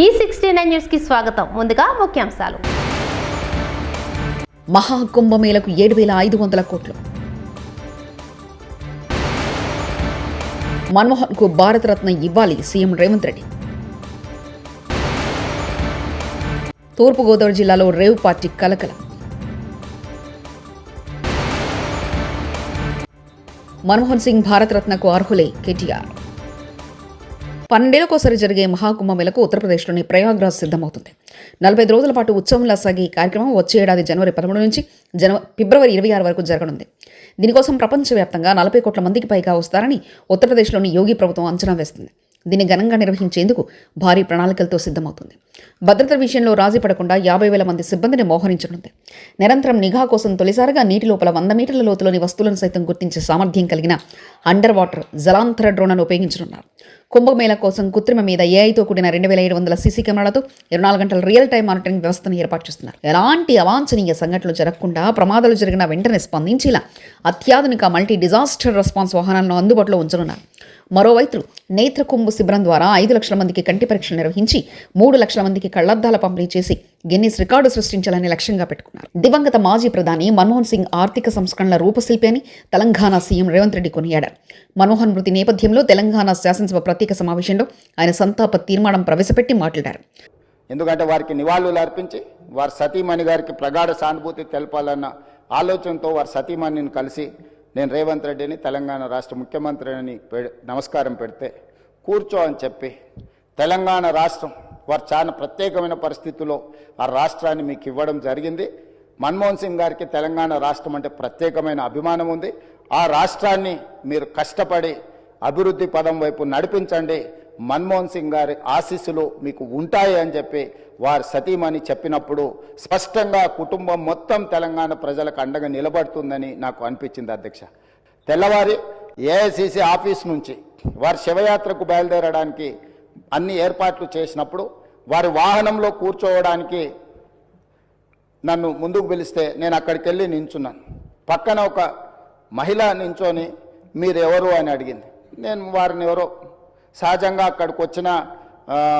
E ఈ sixty nine న్యూస్కి స్వాగతం. ముందుగా ముఖ్యాంశాలు. మహాకుంభమేళకు ఏడు వేల ఐదు వందల కోట్లు. మన్మోహన్కు భారతరత్న ఇవ్వాలి సీఎం రేవంత్ రెడ్డి. తూర్పుగోదావరి జిల్లాలో రేవ్ పార్టీ కలకలం. మన్మోహన్ సింగ్ భారతరత్నకు అర్హులే కేటీఆర్. పన్నెండేళ్ళకోసారి జరిగే మహాకుంభమేళకు ఉత్తరప్రదేశ్లోని ప్రయాగ్రాజ్ సిద్ధమవుతుంది. నలభై రోజుల పాటు ఉత్సవంలా సాగే ఈ కార్యక్రమం వచ్చే ఏడాది జనవరి పదమూడు నుంచి జన ఫిబ్రవరి ఇరవై ఆరు వరకు జరగనుంది. దీనికోసం ప్రపంచవ్యాప్తంగా నలభై కోట్ల మందికి పైగా వస్తారని ఉత్తరప్రదేశ్లోని యోగి ప్రభుత్వం అంచనా వేస్తుంది. దీన్ని ఘనంగా నిర్వహించేందుకు భారీ ప్రణాళికలతో సిద్ధమవుతుంది. భద్రత విషయంలో రాజీ పడకుండా యాభై వేల మంది సిబ్బందిని మోహరించనుంది. నిరంతరం నిఘా కోసం తొలిసారిగా నీటి లోపల వంద మీటర్ల లోతులోని వస్తువులను సైతం గుర్తించే సామర్థ్యం కలిగిన అండర్ వాటర్ జలాంతర డ్రోన్ను ఉపయోగించనున్నారు. కుంభమేళ కోసం కృత్రిమ మీద ఏఐతో కూడిన రెండు వేల ఏడు వందల సీసీ కెమెరాలతో ఇరవై నాలుగు గంటల రియల్ టైం మానిటరింగ్ వ్యవస్థను ఏర్పాటు చేస్తున్నారు. ఎలాంటి అవాంఛనీయ సంఘటనలు జరగకుండా ప్రమాదాలు జరిగిన వెంటనే స్పందించేలా అత్యాధునిక మల్టీ డిజాస్టర్ రెస్పాన్స్ వాహనాలను అందుబాటులో ఉంచనున్నారు. మరోవైపు నేత్ర కుంభ శిబిరం ద్వారా ఐదు లక్షల మందికి కంటి పరీక్షలు నిర్వహించి మూడు లక్షల మందికి కళ్ళద్దాల పంపిణీ చేసి గిన్నీస్ రికార్డు సృష్టించాలని లక్ష్యంగా పెట్టుకున్నారు. దివంగత మాజీ ప్రధాని మన్మోహన్ సింగ్ ఆర్థిక సంస్కరణల రూపశిల్పి అని తెలంగాణ సీఎం రేవంత్ రెడ్డి కొనియాడారు. మన్మోహన్ మృతి నేపథ్యంలో తెలంగాణ శాసనసభ ప్రత్యేక సమావేశంలో ఆయన సంతాప తీర్మానం ప్రవేశపెట్టి మాట్లాడారు. ఎందుకంటే వారికి నివాళులు అర్పించి వారి సతీమణి గారికి ప్రగాఢ సానుభూతి తెలపాలన్న ఆలోచనతో వారి సతీమణిని కలిసి నేను రేవంత్ రెడ్డిని తెలంగాణ రాష్ట్ర ముఖ్యమంత్రిని పె- నమస్కారం పెడితే కూర్చో అని చెప్పి తెలంగాణ రాష్ట్రం వారు చాలా ప్రత్యేకమైన పరిస్థితుల్లో ఆ రాష్ట్రాన్ని మీకు ఇవ్వడం జరిగింది. మన్మోహన్ సింగ్ గారికి తెలంగాణ రాష్ట్రం అంటే ప్రత్యేకమైన అభిమానం ఉంది. ఆ రాష్ట్రాన్ని మీరు కష్టపడి అభివృద్ధి పదం వైపు నడిపించండి. మన్మోహన్ సింగ్ గారి ఆశీస్సులు మీకు ఉంటాయి అని చెప్పి వారి సతీమణి చెప్పినప్పుడు స్పష్టంగా కుటుంబం మొత్తం తెలంగాణ ప్రజలకు అండగా నిలబడుతుందని నాకు అనిపించింది అధ్యక్ష. తెల్లవారి ఏఐసిసి ఆఫీస్ నుంచి వారి శివయాత్రకు బయలుదేరడానికి అన్ని ఏర్పాట్లు చేసినప్పుడు వారి వాహనంలో కూర్చోవడానికి నన్ను ముందుకు పిలిస్తే నేను అక్కడికి వెళ్ళి నించున్నాను. పక్కన ఒక మహిళ నించొని మీరెవరు? అని అడిగింది. నేను వారిని ఎవరో సహజంగా అక్కడికి వచ్చిన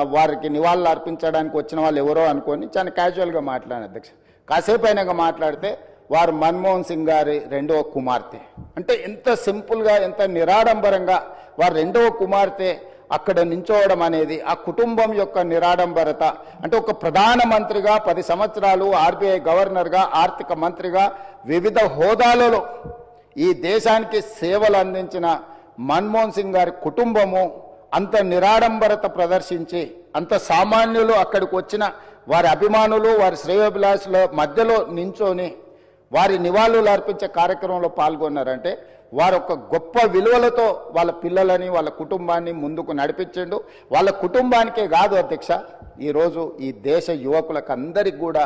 వారికి నివాళులు అర్పించడానికి వచ్చిన వాళ్ళు ఎవరో అనుకొని చాలా క్యాజువల్గా మాట్లాడాను అధ్యక్ష. కాసేపు అయినాక మాట్లాడితే వారు మన్మోహన్ సింగ్ గారి రెండవ కుమార్తె. అంటే ఎంత సింపుల్గా ఎంత నిరాడంబరంగా వారు రెండవ కుమార్తె అక్కడ నించోవడం అనేది ఆ కుటుంబం యొక్క నిరాడంబరత. అంటే ఒక ప్రధానమంత్రిగా పది సంవత్సరాలు ఆర్బీఐ గవర్నర్గా ఆర్థిక మంత్రిగా వివిధ హోదాలలో ఈ దేశానికి సేవలు అందించిన మన్మోహన్ సింగ్ గారి కుటుంబము అంత నిరాడంబరత ప్రదర్శించి అంత సామాన్యులు అక్కడికి వచ్చిన వారి అభిమానులు వారి శ్రేయోభిలాషుల మధ్యలో నించొని వారి నివాళులు అర్పించే కార్యక్రమంలో పాల్గొన్నారంటే వారు ఒక గొప్ప విలువలతో వాళ్ళ పిల్లలని వాళ్ళ కుటుంబాన్ని ముందుకు నడిపించిండు. వాళ్ళ కుటుంబానికే కాదు అధ్యక్ష ఈరోజు ఈ దేశ యువకులకు అందరికి కూడా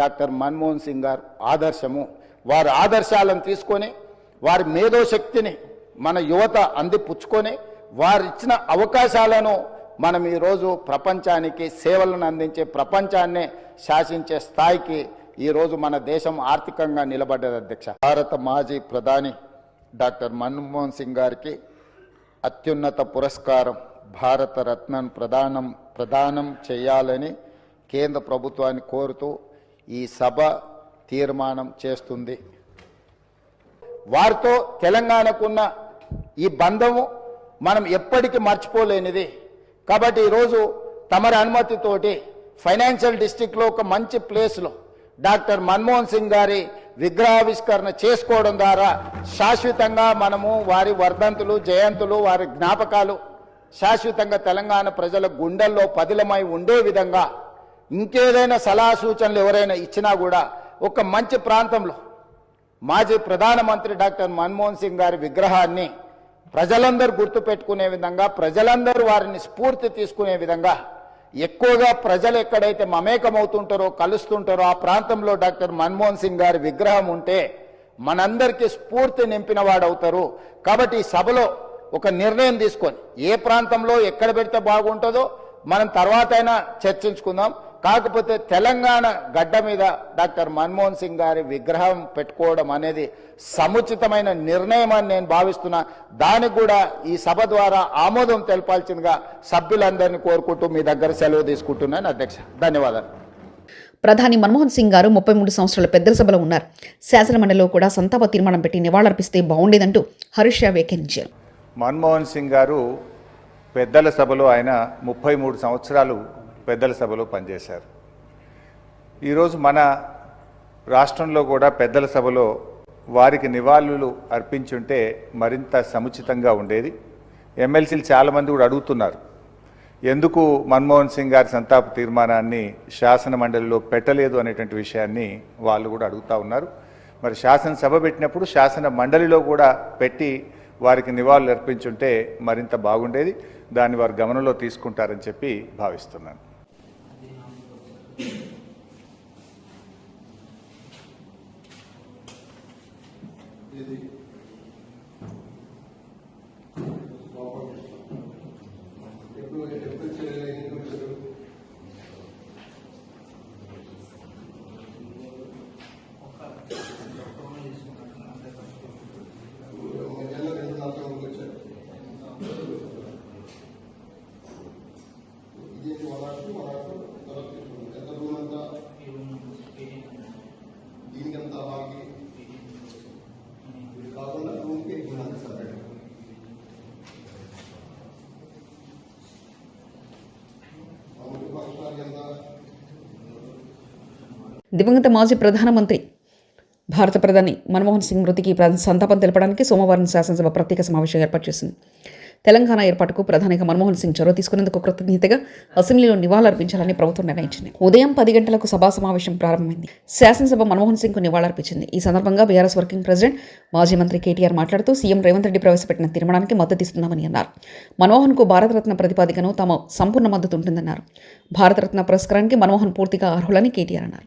డాక్టర్ మన్మోహన్ సింగ్ గారు ఆదర్శము. వారి ఆదర్శాలను తీసుకొని వారి మేధోశక్తిని మన యువత అందిపుచ్చుకొని వారిచ్చిన అవకాశాలను మనం ఈరోజు ప్రపంచానికి సేవలను అందించే ప్రపంచాన్నే శాసించే స్థాయికి ఈరోజు మన దేశం ఆర్థికంగా నిలబడ్డది అధ్యక్ష. భారత మాజీ ప్రధాని డాక్టర్ మన్మోహన్ సింగ్ గారికి అత్యున్నత పురస్కారం భారత రత్నం ప్రదానం ప్రదానం చేయాలని కేంద్ర ప్రభుత్వాన్ని కోరుతూ ఈ సభ తీర్మానం చేస్తుంది. వారితో తెలంగాణకున్న ఈ బంధము మనం ఎప్పటికీ మర్చిపోలేనిది. కాబట్టి ఈరోజు తమరి అనుమతితోటి ఫైనాన్షియల్ డిస్టిక్లో ఒక మంచి ప్లేస్లో డాక్టర్ మన్మోహన్ సింగ్ గారి విగ్రహావిష్కరణ చేసుకోవడం ద్వారా శాశ్వతంగా మనము వారి వర్ధంతులు జయంతులు వారి జ్ఞాపకాలు శాశ్వతంగా తెలంగాణ ప్రజల గుండెల్లో పదిలమై ఉండే విధంగా ఇంకేదైనా సలహా సూచనలు ఎవరైనా ఇచ్చినా కూడా ఒక మంచి ప్రాంతంలో మాజీ ప్రధానమంత్రి డాక్టర్ మన్మోహన్ సింగ్ గారి విగ్రహాన్ని ప్రజలందరూ గుర్తుపెట్టుకునే విధంగా ప్రజలందరూ వారిని స్ఫూర్తి తీసుకునే విధంగా ఎక్కువగా ప్రజలు ఎక్కడైతే మమేకమవుతుంటారో కలుస్తుంటారో ఆ ప్రాంతంలో డాక్టర్ మన్మోహన్ సింగ్ గారి విగ్రహం ఉంటే మనందరికీ స్ఫూర్తి నింపిన వాడవుతారు. కాబట్టి ఈ సభలో ఒక నిర్ణయం తీసుకొని ఏ ప్రాంతంలో ఎక్కడ పెడితే బాగుంటుందో మనం తర్వాత అయినా చర్చించుకుందాం. కాకపోతే తెలంగాణ గడ్డ మీద డాక్టర్ మన్మోహన్ సింగ్ గారి విగ్రహం పెట్టుకోవడం అనేది సముచితమైన నిర్ణయం అని నేను భావిస్తున్నా. దానికి కూడా ఈ సభ ద్వారా ఆమోదం తెలపాల్సిందిగా సభ్యులందరినీ కోరుకుంటూ మీ దగ్గర సెలవు తీసుకుంటున్నాను. అధ్యక్ష ధన్యవాదాలు. ప్రధాని మన్మోహన్ సింగ్ గారు ముప్పై మూడు సంవత్సరాల పెద్దల సభలో ఉన్నారు. శాసనమండలిలో కూడా సంతాప తీర్మానం పెట్టి నివాళులర్పిస్తే బాగుండేదంటూ హరీష్ వ్యాఖ్యానించారు. మన్మోహన్ సింగ్ గారు పెద్దల సభలో ఆయన ముప్పై మూడు సంవత్సరాలు పెద్దల సభలో పనిచేశారు. ఈరోజు మన రాష్ట్రంలో కూడా పెద్దల సభలో వారికి నివాళులు అర్పించుంటే మరింత సముచితంగా ఉండేది. ఎమ్మెల్సీలు చాలామంది కూడా అడుగుతున్నారు. ఎందుకు మన్మోహన్ సింగ్ గారి సంతాప తీర్మానాన్ని శాసన మండలిలో పెట్టలేదు అనేటువంటి విషయాన్ని వాళ్ళు కూడా అడుగుతా ఉన్నారు. మరి శాసనసభ పెట్టినప్పుడు శాసన మండలిలో కూడా పెట్టి వారికి నివాళులు అర్పించుంటే మరింత బాగుండేది. దాన్ని వారు గమనంలో తీసుకుంటారని చెప్పి భావిస్తున్నాను. దీనికంతా దివంగత మాజీ ప్రధానమంత్రి భారత ప్రధాని మన్మోహన్ సింగ్ మృతికి సంతాపం తెలపడానికి సోమవారం శాసనసభ ప్రత్యేక సమావేశం ఏర్పాటు చేసింది. తెలంగాణ ఏర్పాటుకు ప్రధానిగా మన్మోహన్ సింగ్ చొరవ తీసుకునేందుకు కృతజ్ఞతగా అసెంబ్లీలో నివాళులర్పించాలని ప్రభుత్వం నిర్ణయించింది. ఉదయం పది గంటలకు సభా సమావేశం ప్రారంభమైంది. శాసనసభ మన్మోహన్ సింగ్కు నివాళులర్పించింది ఈ సందర్భంగా బీఆర్ఎస్ వర్కింగ్ ప్రెసిడెంట్ మాజీ మంత్రి కేటీఆర్ మాట్లాడుతూ సీఎం రేవంత్ రెడ్డి ప్రవేశపెట్టిన తీర్మానానికి మద్దతు ఇస్తున్నామని అన్నారు. మన్మోహన్కు భారతరత్న ప్రతిపాదికను తమ సంపూర్ణ మద్దతు ఉంటుందన్నారు. భారతరత్న పురస్కారానికి మన్మోహన్ పూర్తిగా అర్హులని కేటీఆర్ అన్నారు.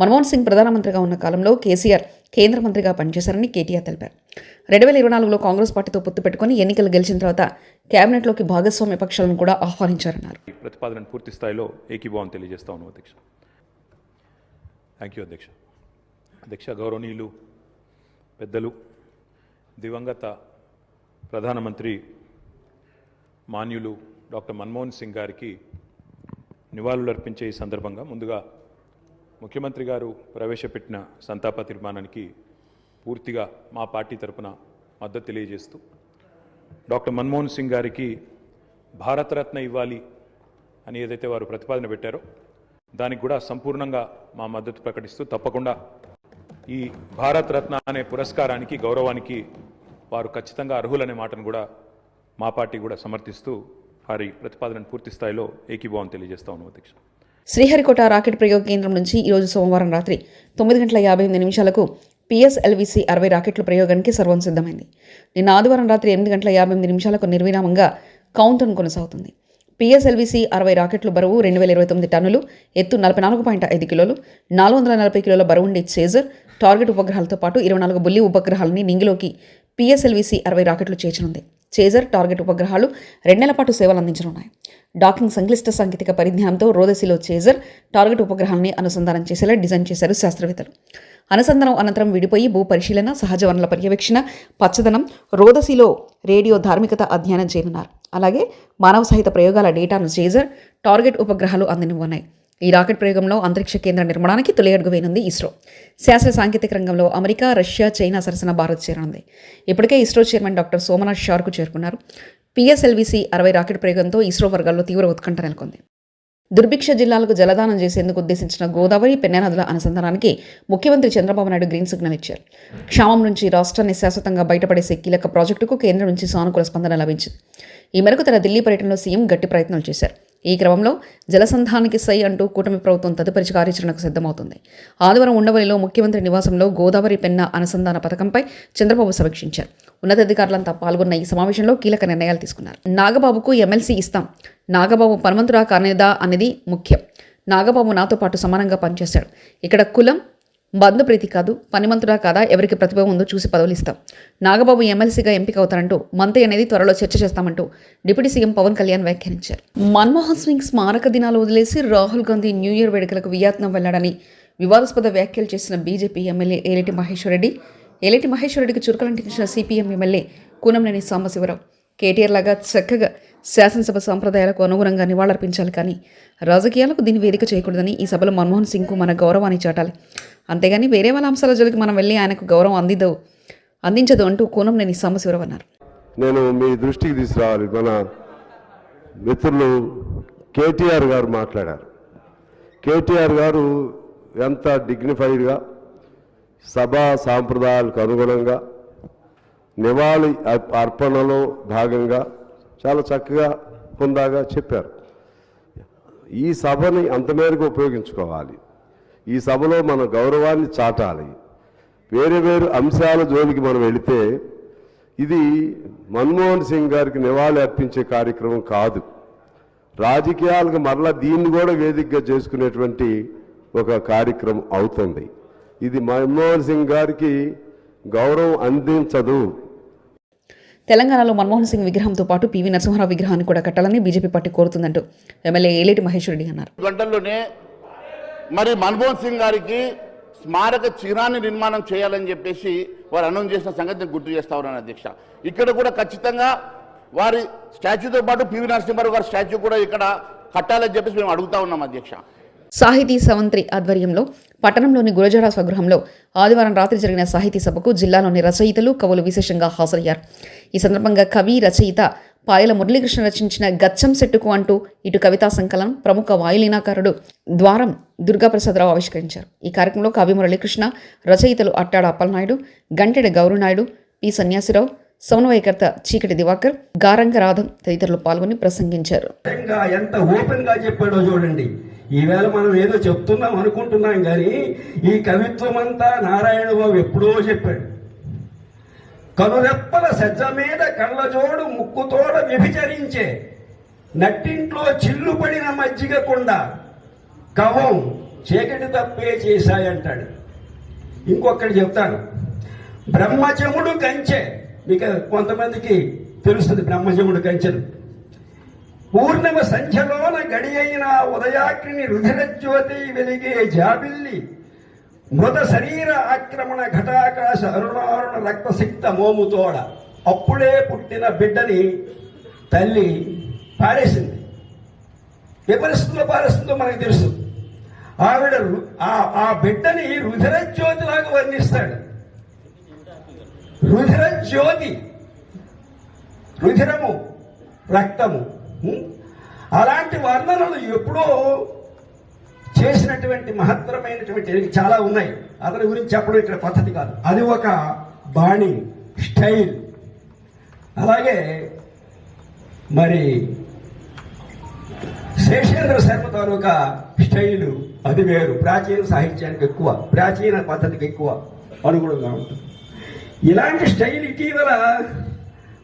మన్మోహన్ సింగ్ ప్రధానమంత్రిగా ఉన్న కాలంలో కేసీఆర్ కేంద్ర మంత్రిగా పనిచేశారని కేటీఆర్ తెలిపారు. రెండు వేల ఇరవై నాలుగులో కాంగ్రెస్ పార్టీతో పొత్తు పెట్టుకుని ఎన్నికలు గెలిచిన తర్వాత కేబినెట్లోకి భాగస్వామ్య పక్షాలను కూడా ఆహ్వానించారన్నారు. ప్రతిపాదన పూర్తి స్థాయిలో ఏకీభావం తెలియజేస్తా ఉన్నాం అధ్యక్ష. థ్యాంక్ యూ అధ్యక్ష. అధ్యక్ష గౌరవనీయులు పెద్దలు దివంగత ప్రధానమంత్రి మాన్యులు డాక్టర్ మన్మోహన్ సింగ్ గారికి నివాళులర్పించే ఈ సందర్భంగా ముందుగా ముఖ్యమంత్రి గారు ప్రవేశపెట్టిన సంతాప తీర్మానానికి పూర్తిగా మా పార్టీ తరపున మద్దతు తెలియజేస్తూ డాక్టర్ మన్మోహన్ సింగ్ గారికి భారతరత్న ఇవ్వాలి అని ఏదైతే వారు ప్రతిపాదన పెట్టారో దానికి కూడా సంపూర్ణంగా మా మద్దతు ప్రకటిస్తూ తప్పకుండా ఈ భారతరత్న అనే పురస్కారానికి గౌరవానికి వారు ఖచ్చితంగా అర్హులనే మాటను కూడా మా పార్టీ కూడా సమర్థిస్తూ వారి ప్రతిపాదనను పూర్తి స్థాయిలో ఏకీభావం తెలియజేస్తా ఉన్నాం అధ్యక్ష. శ్రీహరికోట రాకెట్ ప్రయోగ కేంద్రం నుంచి ఈరోజు సోమవారం రాత్రి తొమ్మిది గంటల యాభై ఎనిమిది నిమిషాలకు పిఎస్ఎల్విసి అరవై రాకెట్ల ప్రయోగానికి సర్వం సిద్ధమైంది. నిన్న ఆదివారం రాత్రి ఎనిమిది గంటల యాభై ఎనిమిది నిమిషాలకు నిర్విరామంగా కౌంటౌన్ కొనసాగుతుంది. పిఎస్ఎల్విసి అరవై రాకెట్లు బరువు రెండు వేల ఇరవై తొమ్మిది టన్నులు ఎత్తు నలభై నాలుగు పాయింట్ ఐదు కిలోలు నాలుగు వందల నలభై కిలోల బరువుండే చేజర్ టార్గెట్ ఉపగ్రహాలతో పాటు ఇరవై నాలుగు బుల్లి ఉపగ్రహాలని నింగిలోకి పిఎస్ఎల్విసి అరవై రాకెట్లు చేర్చనుంది. చేజర్ టార్గెట్ ఉపగ్రహాలు రెండేళ్ళ పాటు సేవలు అందించనున్నాయి. డాకింగ్ సంక్లిష్ట సాంకేతిక పరిజ్ఞానంతో రోదసిలో చేజర్ టార్గెట్ ఉపగ్రహాన్ని అనుసంధానం చేసేలా డిజైన్ చేశారు శాస్త్రవేత్తలు. అనుసంధానం అనంతరం విడిపోయి భూ పరిశీలన సహజ వనరుల పర్యవేక్షణ పచ్చదనం రోదసిలో రేడియో ధార్మికత అధ్యయనం చేయనున్నారు. అలాగే మానవ సహిత ప్రయోగాల డేటాను చేజర్ టార్గెట్ ఉపగ్రహాలు అందనివ్వన్నాయి ఈ రాకెట్ ప్రయోగంలో అంతరిక్ష కేంద్ర నిర్మాణానికి తొలి అడుగు వేయనుంది ఇస్రో. శాస్త్ర సాంకేతిక రంగంలో అమెరికా రష్యా చైనా సరసన భారత్ చేరనుంది. ఇప్పటికే ఇస్రో చైర్మన్ డాక్టర్ సోమనాథ్ షార్కు చేరుకున్నారు. పిఎస్ఎల్విసి అరవై రాకెట్ ప్రయోగంతో ఇస్రో వర్గాల్లో తీవ్ర ఉత్కంఠ నెలకొంది. దుర్భిక్ష జిల్లాలకు జలదానం చేసేందుకు ఉద్దేశించిన గోదావరి పెన్నా నదుల అనుసంధానానికి ముఖ్యమంత్రి చంద్రబాబు నాయుడు గ్రీన్ సిగ్నల్ ఇచ్చారు. క్షామం నుంచి రాష్ట్రాన్ని శాశ్వతంగా బయటపడేసే కీలక ప్రాజెక్టుకు కేంద్రం నుంచి సానుకూల స్పందన లభించింది. ఈ మేరకు తన ఢిల్లీ పర్యటనలో సీఎం గట్టి ప్రయత్నాలు చేశారు. ఈ క్రమంలో జలసంధానికి సై అంటూ కూటమి ప్రభుత్వం తదుపరి కార్యాచరణకు సిద్ధమవుతుంది. ఆదివారం ఉండవల్లిలో ముఖ్యమంత్రి నివాసంలో గోదావరి పెన్న అనుసంధాన పథకంపై చంద్రబాబు సమీక్షించారు. ఉన్నతాధికారులంతా పాల్గొన్న ఈ సమావేశంలో కీలక నిర్ణయాలు తీసుకున్నారు. నాగబాబుకు ఎమ్మెల్సీ ఇస్తాం. నాగబాబు పరమంతురా కానేదా అనేది ముఖ్యం. నాగబాబు నాతో పాటు సమానంగా పనిచేశాడు. ఇక్కడ కులం బంధుప్రీతి కాదు పనిమంతుడా కాదా ఎవరికి ప్రతిభ ఉందో చూసి పదవులిస్తాం. నాగబాబు ఎమ్మెల్సీగా ఎంపిక అవుతారంటూ మంత్రి అనేది త్వరలో చర్చ చేస్తామంటూ డిప్యూటీ సీఎం పవన్ కళ్యాణ్ వ్యాఖ్యానించారు. మన్మోహన్ సింగ్ స్మారక దినాలు వదిలేసి రాహుల్ గాంధీ న్యూ ఇయర్ వేడుకలకు వియత్నం వెళ్ళాడని వివాదాస్పద వ్యాఖ్యలు చేసిన బీజేపీ ఎమ్మెల్యే ఏలేటి మహేశ్వరరెడ్డి ఏలేటి మహేశ్వరరెడ్డికి చురుకలంటించిన సిపిఎం ఎమ్మెల్యే కూనంనేని సాంబశివరావు. కేటీఆర్ లాగా చక్కగా శాసనసభ సాంప్రదాయాలకు అనుగుణంగా నివాళులర్పించాలి కానీ రాజకీయాలకు దీన్ని వేదిక చేయకూడదని ఈ సభలో మన్మోహన్ సింగ్కు మన గౌరవాన్ని చాటాలి. అంతేగాని వేరే వాళ్ళ అంశాల జోలికి మనం వెళ్ళి ఆయనకు గౌరవం అందిదో అందించదు అంటూ కూనంనేని సాంబశివరావు అన్నారు. నేను మీ దృష్టికి తీసుకురావాలి. మన మిత్రులు కేటీఆర్ గారు మాట్లాడారు. కేటీఆర్ గారు ఎంత డిగ్నిఫైడ్గా సభా సాంప్రదాయాలకు అనుగుణంగా నివాళి అర్పణలో భాగంగా చాలా చక్కగా హుందాగా చెప్పారు. ఈ సభని అంత మేరకు ఉపయోగించుకోవాలి. ఈ సభలో మన గౌరవాన్ని చాటాలి. వేరే వేరు అంశాల జోలికి మనం వెళితే ఇది మన్మోహన్ సింగ్ గారికి నివాళి అర్పించే కార్యక్రమం కాదు. రాజకీయాలకు మరలా దీన్ని కూడా వేదికగా చేసుకునేటువంటి ఒక కార్యక్రమం అవుతుంది. ఇది మన్మోహన్ సింగ్ గారికి గౌరవం అందించదు. తెలంగాణలో మన్మోహన్ సింగ్ విగ్రహంతో పాటు పివి నరసింహారావు విగ్రహాన్ని కూడా కట్టాలని బీజేపీ పార్టీ కోరుతుందంటూ ఎమ్మెల్యే ఏలేటి మహేశ్వరరెడ్డి అన్నారు. గంటల్లోనే మరి మన్మోహన్ సింగ్ గారికి స్మారక చిహ్నాన్ని నిర్మాణం చేయాలని చెప్పేసి వారు అనౌన్స్ చేసిన సంగతిని గుర్తు చేస్తా ఉన్నాను అధ్యక్ష. ఇక్కడ కూడా ఖచ్చితంగా వారి స్టాచ్యూతో పాటు పివి నరసింహారావు గారి స్టాచ్యూ కూడా ఇక్కడ కట్టాలని చెప్పేసి మేము అడుగుతా ఉన్నాం అధ్యక్ష. సాహితీ సవంత్రి ఆధ్వర్యంలో పట్టణంలోని గురజాడ స్వగృహంలో ఆదివారం రాత్రి జరిగిన సాహితీ సభకు జిల్లాలోని రచయితలు కవులు విశేషంగా హాజరయ్యారు. ఈ సందర్భంగా కవి రచయిత పాయల మురళీకృష్ణ రచించిన గచ్చం సెట్టుకు అంటూ ఇటు కవితా సంకలనం ప్రముఖ వాయులీనాకారుడు ద్వారం దుర్గాప్రసాదరావు ఆవిష్కరించారు. ఈ కార్యక్రమంలో కవి మురళీకృష్ణ రచయితలు అట్టాడ అప్పలనాయుడు గంటెడ గౌరనాయుడు పి సన్యాసిరావు సమన్వయకర్త చీకటి దివాకర్ గారంగ రాధం తదితరులు పాల్గొని ప్రసంగించారు. ఎంత ఓపెన్గా చెప్పాడో చూడండి. ఈవేళ మనం ఏదో చెప్తున్నాం అనుకుంటున్నాం కానీ ఈ కవిత్వం అంతా నారాయణ బాబు ఎప్పుడో చెప్పాడు. కనురెప్పల సజ్జ మీద కళ్ళజోడు ముక్కుతోడ వ్యభిచరించే నట్టింట్లో చిల్లు పడిన మజ్జిగ కొండ కవం చీకటి తప్పే చేశాయంటాడు. ఇంకొకటి చెప్తాను. బ్రహ్మచముడు కంచె మీకు కొంతమందికి తెలుస్తుంది బ్రహ్మచముడు కంచెలు పూర్ణిమ సంధ్యలోన గడి అయిన ఉదయాగ్ని రుధిరజ్యోతి వెలిగే జాబిల్లి మృత శరీర ఆక్రమణ ఘటాకాశ అరుణారుణ రక్తసిక్త మోముతోడ అప్పుడే పుట్టిన బిడ్డని తల్లి పారేసింది. విపరిస్తుందో పారేస్తుందో మనకు తెలుసు. ఆవిడ ఆ ఆ బిడ్డని రుధిరజ్యోతిలాగా వర్ణిస్తాడు. రుధిరజ్యోతి రుధిరము రక్తము. అలాంటి వర్ణనలు ఎప్పుడో చేసినటువంటి మహత్తరమైనటువంటి చాలా ఉన్నాయి. అతని గురించి చెప్పడం ఇక్కడ పద్ధతి కాదు. అది ఒక బాణి స్టైల్. అలాగే మరి శేషేంద్ర శర్మ తాలూకా స్టైలు. అది వేరు. ప్రాచీన సాహిత్యానికి ఎక్కువ. ప్రాచీన పద్ధతికి ఎక్కువ అనుగుణంగా ఉంటుంది. ఇలాంటి స్టైల్ ఇటీవల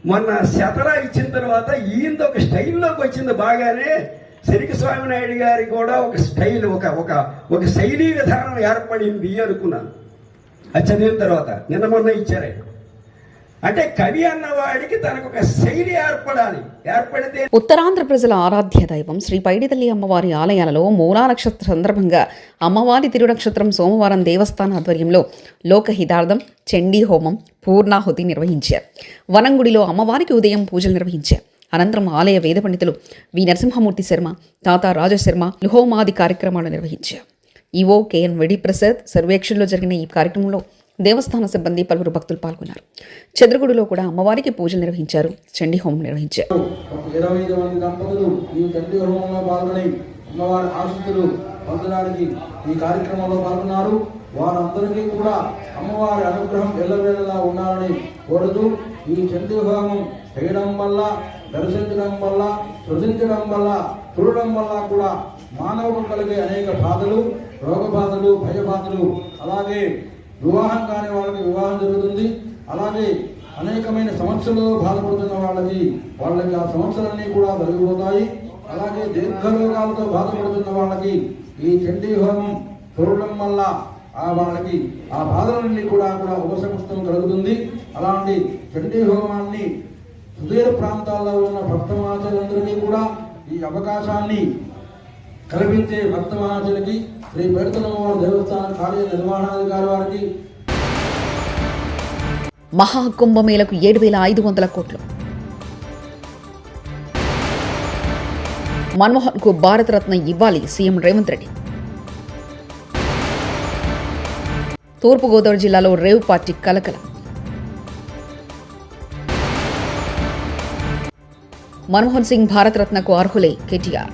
మొన్న శతరా ఇచ్చిన తర్వాత ఈయనది ఒక స్టైల్లోకి వచ్చింది బాగానే. సిరికి స్వామినాయుడు గారికి కూడా ఒక స్టైల్ ఒక ఒక ఒక శైలీ విధానం ఏర్పడింది అనుకున్నాను. అది చదివిన తర్వాత. నిన్న మొన్న ఇచ్చారు. అంటే కవి అన్నవాడికి తనకు ఒక శైలి ఏర్పడాలి. ఏర్పడితే ఉత్తరాంధ్ర ప్రజల ఆరాధ్య దైవం శ్రీ పైడితల్లి అమ్మవారి ఆలయాలలో మూలా నక్షత్ర సందర్భంగా అమ్మవారి తిరునక్షత్రం సోమవారం దేవస్థాన ఆధ్వర్యంలో లోకహితార్థం చండీ హోమం పూర్ణాహుతి నిర్వహించారు. వనంగుడిలో అమ్మవారికి ఉదయం పూజలు నిర్వహించారు. అనంతరం ఆలయ వేద పండితులు వి. నరసింహమూర్తి శర్మ తాత రాజశర్మ లుహోమాది కార్యక్రమాలు నిర్వహించారు. ఈవో కెఎన్ వెడిప్రసాద్ సర్వేక్షణలో జరిగిన ఈ కార్యక్రమంలో దేవస్థాన సిబ్బంది పలువురు భక్తులు పాల్గొన్నారు. చంద్రగుడిలో కూడా అమ్మవారికి పూజలు నిర్వహించారు. చండీ హోమం నిర్వహించారు. ఇరవై ఐదు మంది దంపతులు ఈ చండీ హోమంలో పాల్గొని అమ్మవారి ఆశీస్సులు పొందడానికి ఈ కార్యక్రమంలో పాల్గొన్నారు. వారందరికీ కూడా అమ్మవారి అనుగ్రహం ఎల్లవేళలా ఉండాలని కోరుతూ ఈ చండీ హోమం చేయడం వల్ల దర్శించడం వల్ల సృజించడం వల్ల చూడడం వల్ల కూడా మానవుడు కలిగే అనేక బాధలు రోగ బాధలు భయ బాధలు అలాగే వివాహం కాని వాళ్ళకి వివాహం జరుగుతుంది. అలాగే అనేకమైన సమస్యలతో బాధపడుతున్న వాళ్ళకి వాళ్ళకి ఆ సమస్యలన్నీ కూడా తొలగిపోతాయి అలాగే దీర్ఘరోగాలతో బాధపడుతున్న వాళ్ళకి ఈ చండీ హోమం చూడడం వల్ల ఆ వాళ్ళకి ఆ బాధలన్నీ కూడా కూడా ఉపశమస్తం కలుగుతుంది. అలాంటి చండీ హోమాన్ని సుదూర ప్రాంతాల్లో ఉన్న భక్తమాచలందరికీ కూడా ఈ అవకాశాన్ని కల్పించే భక్తమహాజులకి శ్రీ పేరుతలవారి దేవస్థాన కార్య నిర్వహణాధికారి వారికి మహాకుంభమేళకు ఏడు వేల ఐదు వందల కోట్లు. మన్మోహన్కు భారతరత్న ఇవ్వాలి సీఎం రేవంత్ రెడ్డి. తూర్పుగోదావరి జిల్లాలో రేవ్ పార్టీ కలకల. మన్మోహన్ సింగ్ భారతరత్నకు అర్హులే కేటీఆర్.